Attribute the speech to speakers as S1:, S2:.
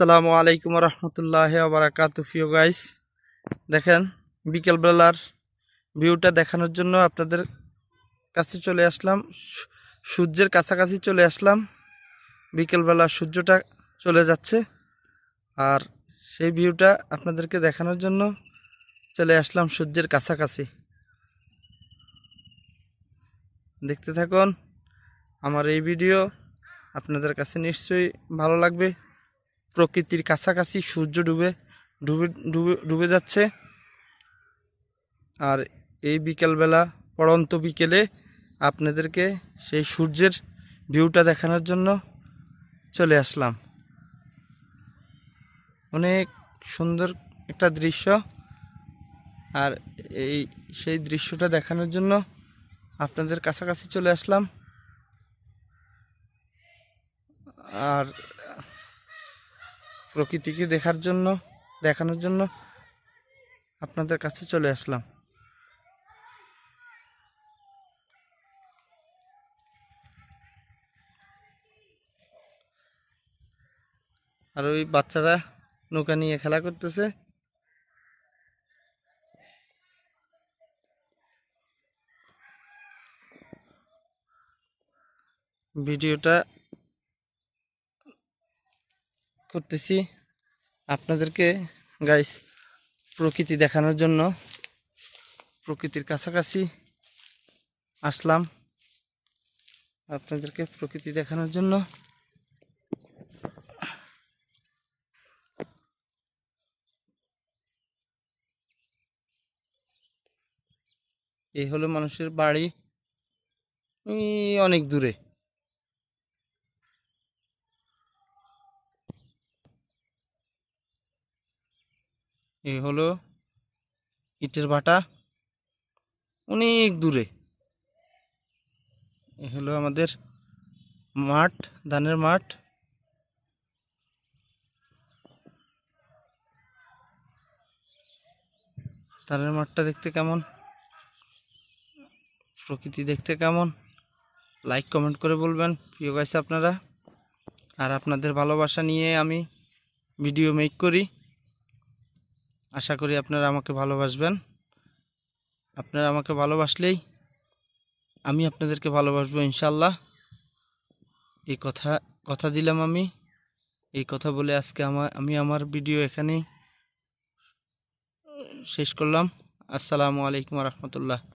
S1: আসসালামু আলাইকুম রহমতুল্লাহ বারাকাত ফিও গাইস দেখেন, বিকেলবেলার ভিউটা দেখানোর জন্য আপনাদের কাছে চলে আসলাম। সূর্যের কাছাকাছি চলে আসলাম। বিকেলবেলা সূর্যটা চলে যাচ্ছে। আর সেই ভিউটা আপনাদেরকে দেখানোর জন্য চলে আসলাম সূর্যের কাছাকাছি। দেখতে থাকুন, আমার এই ভিডিও আপনাদের কাছে নিশ্চয়ই ভালো লাগবে। প্রকৃতির কাছাকাছি সূর্য ডুবে ডুবে ডুবে ডুবে যাচ্ছে। আর এই বিকেলবেলা, পড়ন্ত বিকেলে আপনাদেরকে সেই সূর্যের ভিউটা দেখানোর জন্য চলে আসলাম। অনেক সুন্দর একটা দৃশ্য। আর এই, সেই দৃশ্যটা দেখানোর জন্য আপনাদের কাছাকাছি চলে আসলাম। আর প্রকৃতিকে দেখার জন্য, দেখানোর জন্য আপনাদের কাছে চলে আসলাম। আর ওই বাচ্চারা নৌকা নিয়ে খেলা করতেছে। ভিডিওটা করতেছি আপনাদেরকে গাইস প্রকৃতি দেখানোর জন্য। প্রকৃতির কাছাকাছি আসলাম আপনাদেরকে প্রকৃতি দেখানোর জন্য। এই হলো মানুষের বাড়ি। অনেক দূরে। এই হলো ইটের ভাটা। অনেক দূরে। এ হলো আমাদের মাঠ, ধানের মাঠ। ধানের মাঠটা দেখতে কেমন? প্রকৃতি দেখতে কেমন? লাইক কমেন্ট করে বলবেন প্রিয় গাইছে আপনারা। আর আপনাদের ভালোবাসা নিয়ে আমি ভিডিও মেক করি। আশা করি আপনারা আমাকে ভালোবাসবেন। আপনারা আমাকে ভালোবাসলেই আমি আপনাদেরকে ভালোবাসবো ইনশাল্লাহ এই কথা কথা দিলাম আমি। এই কথা বলে আজকে আমার আমি আমার ভিডিও এখানেই শেষ করলাম। আসসালামু আলাইকুম রহমতুল্লাহ।